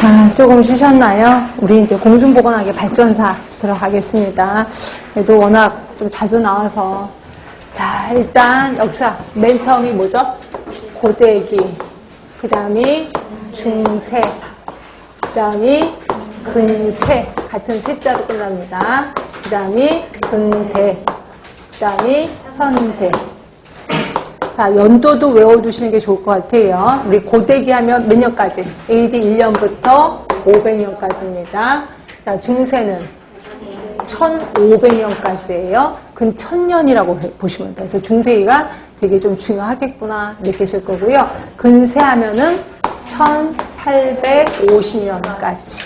자, 조금 쉬셨나요? 우리 이제 공중보건학의 발전사 들어가겠습니다. 그래도 워낙 좀 자주 나와서. 자, 일단 역사. 맨 처음이 뭐죠? 고대기. 그 다음이 중세. 그 다음이 근세. 같은 세자로 끝납니다. 그 다음이 근대. 그 다음이 현대. 자, 연도도 외워두시는 게 좋을 것 같아요. 우리 고대기 하면 몇 년까지? AD 1년부터 500년까지입니다. 자, 중세는 1500년까지예요. 근 1000년이라고 보시면 돼요. 그래서 중세기가 되게 좀 중요하겠구나 느끼실 거고요. 근세 하면은 1850년까지.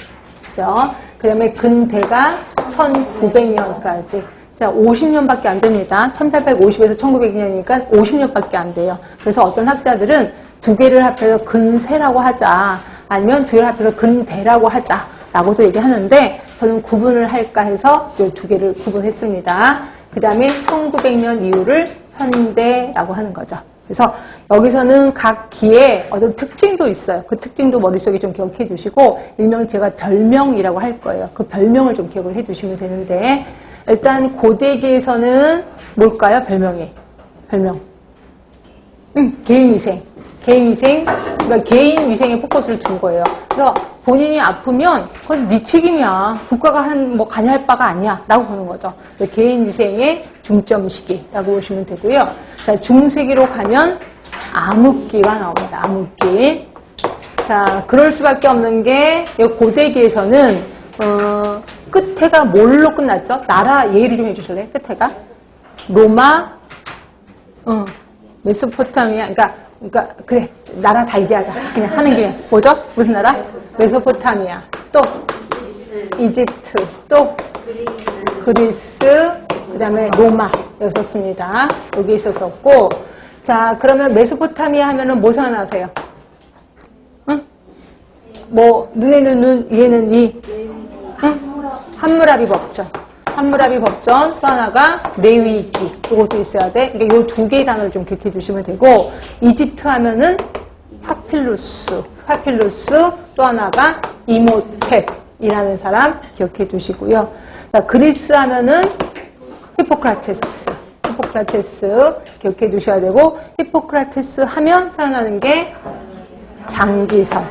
그죠? 그 다음에 근대가 1900년까지. 자, 50년밖에 안 됩니다. 1850에서 1900년이니까 50년밖에 안 돼요. 그래서 어떤 학자들은 두 개를 합해서 근세라고 하자, 아니면 두 개를 합해서 근대라고 하자 라고도 얘기하는데 저는 구분을 할까 해서 이 두 개를 구분했습니다. 그 다음에 1900년 이후를 현대라고 하는 거죠. 그래서 여기서는 각 기에 어떤 특징도 있어요. 그 특징도 머릿속에 좀 기억해 두시고 일명 제가 별명이라고 할 거예요. 그 별명을 좀 기억을 해 두시면 되는데 일단 고대기에서는 뭘까요? 별명이. 별명. 음, 개인위생. 개인위생. 그러니까 개인위생에 포커스를 둔 거예요. 그래서 본인이 아프면 그건 네 책임이야. 국가가 한 뭐 관여할 바가 아니야. 라고 보는 거죠. 개인위생의 중점 시기라고 보시면 되고요. 자, 중세기로 가면 암흑기가 나옵니다. 암흑기. 자, 그럴 수밖에 없는 게, 이 고대기에서는, 어, 끝에가 뭘로 끝났죠? 나라 예의를 좀 해주실래요? 끝에가? 로마, 어, 메소포타미아, 그러니까, 그러니까, 그래, 나라 다 얘기하자. 그냥 하는 김에. 뭐죠? 무슨 나라? 메소포타미아. 또, 이집트. 또, 그리스. 그 다음에 로마. 여기 있었습니다. 여기 있었었고. 자, 그러면 메소포타미아 하면은 뭐 생각나세요? 응? 뭐, 눈에는 눈, 이에는 이. 응? 함무라비 법전. 함무라비 법전, 또 하나가 레위기. 이것도 있어야 돼. 그러니까 이두 개의 단어를 좀 기억해 주시면 되고, 이집트 하면은 파필루스. 파필루스, 또 하나가 이모텍이라는 사람 기억해 주시고요. 자, 그리스 하면은 히포크라테스. 히포크라테스 기억해 두셔야 되고, 히포크라테스 하면 생각나는 게 장기설.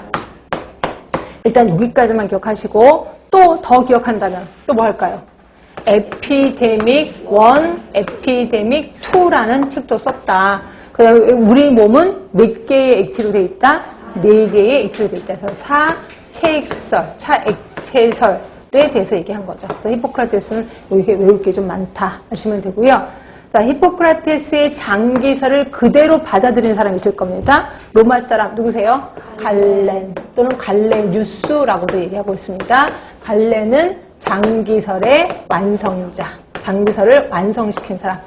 일단 여기까지만 기억하시고, 또 더 기억한다면 또 뭐 할까요? 에피데믹 1, 에피데믹 2라는 책도 썼다. 그 다음에 우리 몸은 몇 개의 액체로 되어 있다? 네 개의 액체로 되어 있다. 그래서 사, 체액설, 차액체설에 대해서 얘기한 거죠. 그래서 히포크라테스는 여기 외울 게 좀 많다 하시면 되고요. 자, 히포크라테스의 장기설을 그대로 받아들인 사람이 있을 겁니다. 로마 사람 누구세요? 갈렌 또는 갈레뉴스라고도 얘기하고 있습니다. 갈렌은 장기설의 완성자, 장기설을 완성시킨 사람.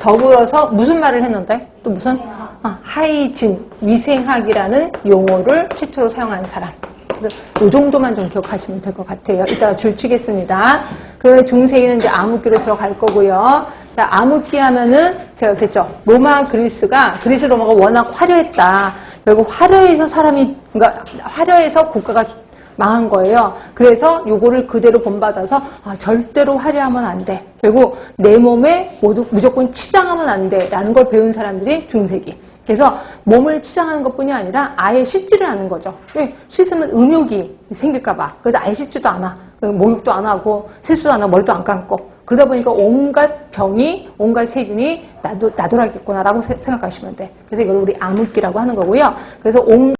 더불어서 무슨 말을 했는데? 또 무슨? 아, 하이진, 위생학이라는 용어를 최초로 사용한 사람. 이 정도만 좀 기억하시면 될 것 같아요. 이따가 줄 치겠습니다. 그 중세기는 이제 암흑기로 들어갈 거고요. 자, 암흑기 하면은 제가 그랬죠. 로마 그리스가 그리스 로마가 워낙 화려했다. 결국 화려해서 사람이 그러니까 화려해서 국가가 망한 거예요. 그래서 요거를 그대로 본받아서 아, 절대로 화려하면 안 돼. 결국 내 몸에 모두 무조건 치장하면 안 돼 라는 걸 배운 사람들이 중세기. 그래서 몸을 치장하는 것뿐이 아니라 아예 씻지를 않는 거죠. 왜? 씻으면 음욕이 생길까봐. 그래서 아예 씻지도 않아. 목욕도 안 하고 세수도 안 하고 머리도 안 감고. 그러다 보니까 온갖 병이, 온갖 세균이 나도, 나돌아겠구나라고 생각하시면 돼. 그래서 이걸 우리 암흑기라고 하는 거고요. 그래서 온